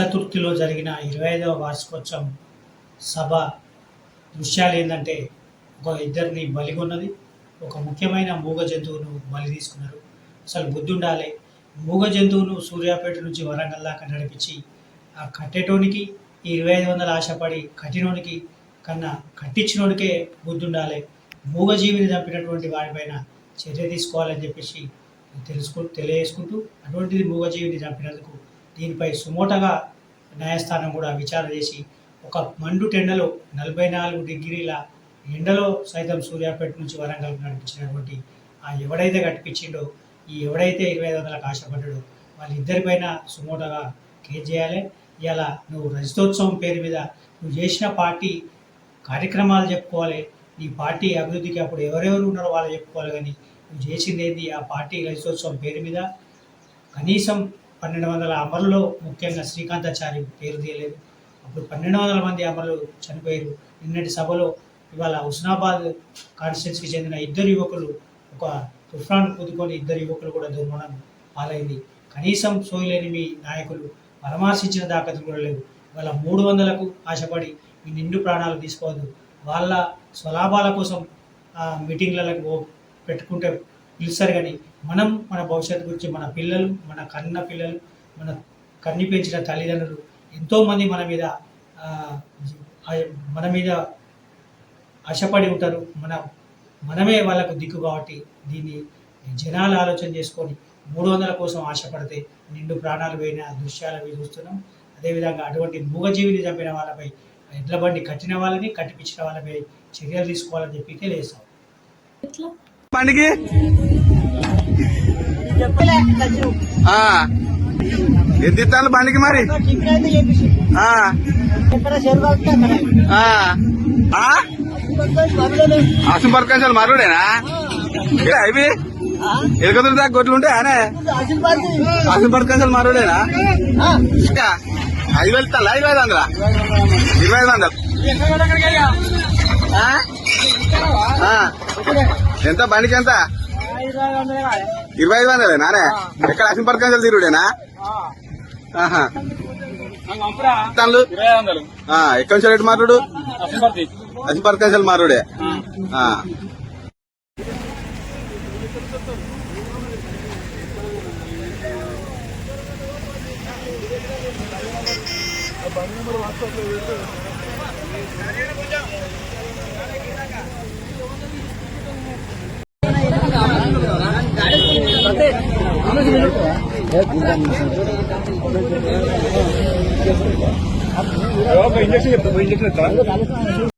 చతుర్థిలో జరిగిన ఇరవై ఐదవ వార్షికోత్సవం సభ దృశ్యాలు ఏంటంటే ఒక ఇద్దరిని బలిగొన్నది ఒక ముఖ్యమైన మూగ జంతువును బలి తీసుకున్నారు. అసలు బుద్ధి ఉండాలి మూగ జంతువును సూర్యాపేట నుంచి వరంగల్ దాకా నడిపించి ఆ కట్టేటోనికి ఈ ఇరవై ఐదు వందలు ఆశపడి కట్టినోనికి కన్నా కట్టించినోనికే బుద్ధి ఉండాలి మూగజీవిని చంపినటువంటి వాడిపైన చర్య తీసుకోవాలని చెప్పేసి తెలుసుకు తెలియజేసుకుంటూ అటువంటిది మూగజీవిని చంపినందుకు దీనిపై సుమోటగా న్యాయస్థానం కూడా విచారణ చేసి ఒక మండు టెండలో నలభై నాలుగు డిగ్రీల ఎండలో సైతం సూర్యాపేట నుంచి వరంగల్ నడిపించినటువంటి ఆ ఎవడైతే కట్టిపించిండో ఈ ఎవడైతే ఇరవై ఐదు వందలకు ఆశపడ్డాడో వాళ్ళిద్దరిపైన సుమోటగా కేర్ చేయాలి. ఇలా నువ్వు రజతోత్సవం పేరు మీద నువ్వు చేసిన పార్టీ కార్యక్రమాలు చెప్పుకోవాలి. నీ పార్టీ అభివృద్ధికి అప్పుడు ఎవరెవరు ఉన్నారో వాళ్ళు చెప్పుకోవాలి కానీ నువ్వు చేసింది ఏంది? ఆ పార్టీ రజతోత్సవం పేరు మీద కనీసం పన్నెండు వందల అమరులో ముఖ్యంగా శ్రీకాంతాచారి పేరు తీయలేదు. అప్పుడు పన్నెండు వందల మంది అమరులు చనిపోయారు. నిన్నటి సభలో ఇవాళ హుస్నాబాద్ కాన్స్టిట్యున్సీకి చెందిన ఇద్దరు యువకులు ఒక తుఫాన్ కుదుకొని ఇద్దరు యువకులు కూడా దుర్మరణం పాలైంది. కనీసం సోయలేని మీ నాయకులు పరామర్శించిన దాఖలు కూడా లేవు. ఇవాళ మూడు వందలకు ఆశపడి మీ నిండు ప్రాణాలు తీసుకోవద్దు. వాళ్ళ స్వలాభాల కోసం ఆ మీటింగ్లకు పెట్టుకుంటే పిలుస్తారు కానీ మనం మన భవిష్యత్తు గురించి మన పిల్లలు మన కన్న పిల్లలు మన కన్ని పెంచిన తల్లిదండ్రులు ఎంతోమంది మన మీద మన మీద ఆశపడి ఉంటారు. మన మనమే వాళ్ళకు దిక్కు కాబట్టి దీన్ని జనాలు ఆలోచన చేసుకొని మూడు వందల కోసం ఆశపడితే నిండు ప్రాణాలు పోయిన దృశ్యాలు అవి చూస్తున్నాం. అదేవిధంగా అటువంటి మూగజీవిని చంపిన వాళ్ళపై ఎడ్ల బండి కట్టిన వాళ్ళని కట్టిపించిన వాళ్ళపై చర్యలు తీసుకోవాలని చెప్పి తెలియజేస్తాం. బండికి ఆ. ఎంత ఇస్తాను బండికి మరి? ఆసం పరకాశాలు మరుడేనా ఏ అవి ఎలుకతులు దాకా గొడ్లు ఉంటాయి అనే? ఆసం పరకాశాలు మరుడేనా ఇంకా ఐదు వేలు ఇస్తాను ఐదు ఐదు వందల? ఇరవై ఐదు వందలు. ఎంత? బండికి ఎంత? ఇరవై ఐదు వందలే నానే. ఎక్కడ అసం పరకాశాలు తిరుగుడేనా? ఎక్కడి నుంచి రేటు మాట్లాడు? అసంపర్తి అసం పరకాశాలు మారుడే ఆ. ఒక ఇంజక్షన్ చెప్తా ఇంజక్షన్ చెప్తా